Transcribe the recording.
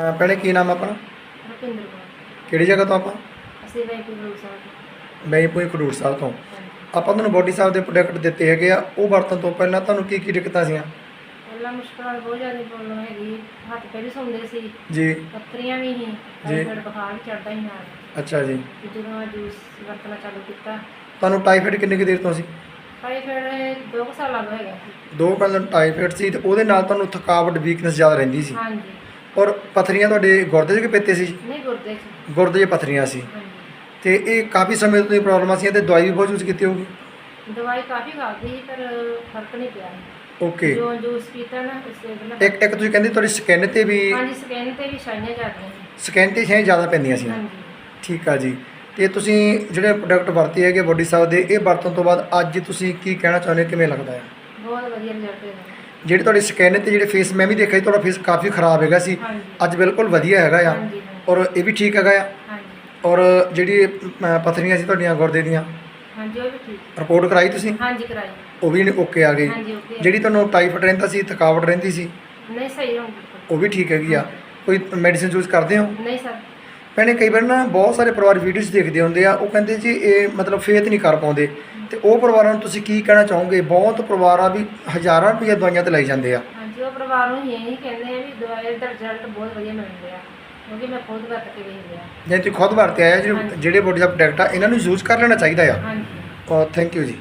ਅਹ ਭੈਣੇ ਕੀ ਨਾਮ ਆ ਆਪਣਾ? ਰੁਪਿੰਦਰ ਕੌਰ। ਕਿਹੜੀ ਜਗ੍ਹਾ ਤੋਂ ਆਪਾਂ? ਅਸੀਂ ਵੈਕੂ ਰੋਡ ਸਾਹਿਬ ਬੈਂਪੂਈ ਖਡੂਰ ਸਾਹਿਬ ਤੋਂ। ਆਪਾਂ ਤੁਹਾਨੂੰ ਬੋਡੀ ਸਾਹਿਬ ਦੇ ਪ੍ਰੋਡਕਟ ਦਿੱਤੇ ਹੈਗੇ ਆ ਉਹ ਵਰਤਣ ਤੋਂ ਪਹਿਲਾਂ ਤੁਹਾਨੂੰ ਕੀ ਕੀ ਦਿੱਕਤਾਂ ਸੀਆਂ? ਪਹਿਲਾਂ ਮੁਸ਼ਕਲਾਂ ਬਹੁਤ ਜ਼ਿਆਦਾ ਪ੍ਰੋਬਲਮ ਹੈਗੀ। ਹੱਥ ਪੈਰ ਵੀ ਸੁੰਦੇ ਸੀ। ਜੀ। ਪੱਥਰੀਆਂ ਵੀ ਸੀ। ਜੀ। ਟਾਈਫਾਇਡ ਬੁਖਾਰ ਵੀ ਚੜਦਾ ਸੀ ਨਾਲ। ਅੱਛਾ ਜੀ। ਤੇ ਜਦੋਂ ਮੈਂ ਜੂਸ ਵਰਤਣਾ ਚਾਲੂ ਕੀਤਾ। ਤੁਹਾਨੂੰ ਟਾਈਫਾਇਡ ਕਿੰਨੀ ਕੁ ਦੇਰ ਤੋਂ ਸੀ? ਟਾਈਫਾਇਡ ਦੋ ਕੁ ਸਾਲਾਂ ਤੋਂ ਹੈਗਾ ਸੀ ਦੋ ਪਹਿਲਾਂ ਟਾਈਫਾਇਡ ਸੀ ਤੇ ਉਹਦੇ ਨਾਲ ਤੁਹਾਨੂੰ ਥਕਾਵਟ ਵੀਕਨੈਸ ਜ਼ਿਆਦਾ ਰਹਿੰਦੀ ਸੀ। ਹਾਂਜੀ। ਔਰ ਪਥਰੀਆਂ ਤੁਹਾਡੇ ਗੁਰਦੇ 'ਚ ਕਿ ਪੇਤੇ ਸੀ? ਨਹੀਂ ਗੁਰਦੇ ਚ। ਗੁਰਦੇ 'ਚ ਪਥਰੀਆਂ ਸੀ। ਹਾਂਜੀ। ਤੇ ਇਹ ਕਾਫੀ ਸਮੇਂ ਤੋਂ ਇਹ ਪ੍ਰੋਬਲਮਾਂ ਸੀ ਤੇ ਦਵਾਈ ਵੀ ਬਹੁਤ ਯੂਜ਼ ਕੀਤੀ ਹੋਊਗੀ? ਦਵਾਈ ਕਾਫੀ ਖਾਦੀ ਸੀ ਪਰ ਫ਼ਰਕ ਨਹੀਂ ਪਿਆ। ਓਕੇ। ਜੋ ਜੂਸ ਪੀਤਾ ਨਾ ਇਸੇ ਨਾਲ ਇੱਕ ਇੱਕ ਤੁਸੀਂ ਕਹਿੰਦੇ ਤੁਹਾਡੀ ਸਕਿਨ ਤੇ ਵੀ ਹਾਂਜੀ ਸਕਿਨ ਤੇ ਵੀ ਛਾਈਆਂ ਜਾਂਦੀਆਂ ਸੀ। ਸਕਿਨ ਤੇ ਛਾਂ ਜ਼ਿਆਦਾ ਪੈਂਦੀਆਂ ਸੀ। ਹਾਂਜੀ। ਠੀਕ ਆ ਜੀ। ਤੇ ਤੁਸੀਂ ਜਿਹੜੇ ਪ੍ਰੋਡਕਟ ਵਰਤੇ ਹੈਗੇ ਬੋਡੀ ਸਾਹਿਬ ਦੇ ਇਹ ਵਰਤਣ ਤੋਂ ਬਾਅਦ ਅੱਜ ਤੁਸੀਂ ਕੀ ਕਹਿਣਾ ਚਾਹੁੰਦੇ ਹੋ ਕਿਵੇਂ ਲੱਗਦਾ ਹੈ? ਬਹੁਤ ਵਧੀਆ ਰਿਜ਼ਲਟ ਹੋਇਆ ਜਿਹੜੀ ਤੁਹਾਡੀ ਸਕਿਨ ਤੇ ਜਿਹੜੇ ਫੇਸ ਮੈਂ ਵੀ ਦੇਖਿਆ ਸੀ ਤੁਹਾਡਾ ਫੇਸ ਕਾਫੀ ਖਰਾਬ ਹੈਗਾ ਸੀ। ਅੱਜ ਬਿਲਕੁਲ ਵਧੀਆ ਹੈਗਾ ਆ। ਔਰ ਇਹ ਵੀ ਠੀਕ ਹੈਗਾ ਆ। ਔਰ ਜਿਹੜੀ ਅਮ, ਪੱਥਰੀਆਂ ਸੀ ਤੁਹਾਡੀਆਂ ਗੁਰਦੇ ਦੀਆਂ। ਹਾਂਜੀ ਉਹ ਵੀ ਠੀਕ ਰਿਪੋਰਟ ਕਰਾਈ ਤੁਸੀਂ? ਹਾਂਜੀ ਕਰਾਈ। ਉਹ ਵੀ ਓਕੇ ਆ ਗਈ। ਹਾਂਜੀ ਓਕੇ ਜਿਹੜੀ ਤੁਹਾਨੂੰ ਟਾਈਫਾਇਡ ਰਹਿੰਦਾ ਸੀ ਥਕਾਵਟ ਰਹਿੰਦੀ ਸੀ ਨਹੀਂ ਸਹੀ ਉਹ ਵੀ ਠੀਕ ਹੈਗੀ ਆ। ਕੋਈ ਮੈਡੀਸਿਨ ਯੂਜ਼ ਕਰਦੇ ਹੋ? ਨਹੀਂ ਸਰ। ਭੈਣੇ ਕਈ ਵਾਰ ਨਾ ਬਹੁਤ ਸਾਰੇ ਪਰਿਵਾਰ ਵੀਡੀਓਜ਼ ਦੇਖਦੇ ਹੁੰਦੇ ਆ ਉਹ ਕਹਿੰਦੇ ਜੀ ਇਹ ਮਤਲਬ ਫੇਥ ਨਹੀਂ ਕਰ ਪਾਉਂਦੇ। ਤੇ ਉਹ ਪਰਿਵਾਰਾਂ ਨੂੰ ਤੁਸੀਂ ਕੀ ਕਹਿਣਾ ਚਾਹੋਗੇ? ਬਹੁਤ ਪਰਿਵਾਰ ਆ ਵੀ ਹਜ਼ਾਰਾਂ ਰੁਪਏ ਦਵਾਈਆਂ ਤੇ ਲਾਈ ਜਾਂਦੇ ਆ। ਹਾਂਜੀ ਉਹ ਪਰਿਵਾਰ ਨੂੰ ਇਹੀ ਕਹਿੰਦੇ ਆ ਵੀ ਦਵਾਈ ਦਾ ਰਿਜ਼ਲਟ ਬਹੁਤ ਵਧੀਆ ਮਿਲ ਰਿਹਾ ਕਿਉਂਕਿ ਮੈਂ ਖੁਦ ਵਰਤ ਕੇ ਵੇਖ ਲਿਆ ਜੇ ਤੁਸੀਂ ਖੁਦ ਵਰਤੇ ਆਇਆ। ਜਿਹੜੇ ਬੋਡੀ ਦਾ ਪ੍ਰੋਡਕਟ ਆ ਇਹਨਾਂ ਨੂੰ ਯੂਜ਼ ਕਰ ਲੈਣਾ ਚਾਹੀਦਾ ਆ। ਹਾਂਜੀ। ਥੈਂਕ ਯੂ ਜੀ।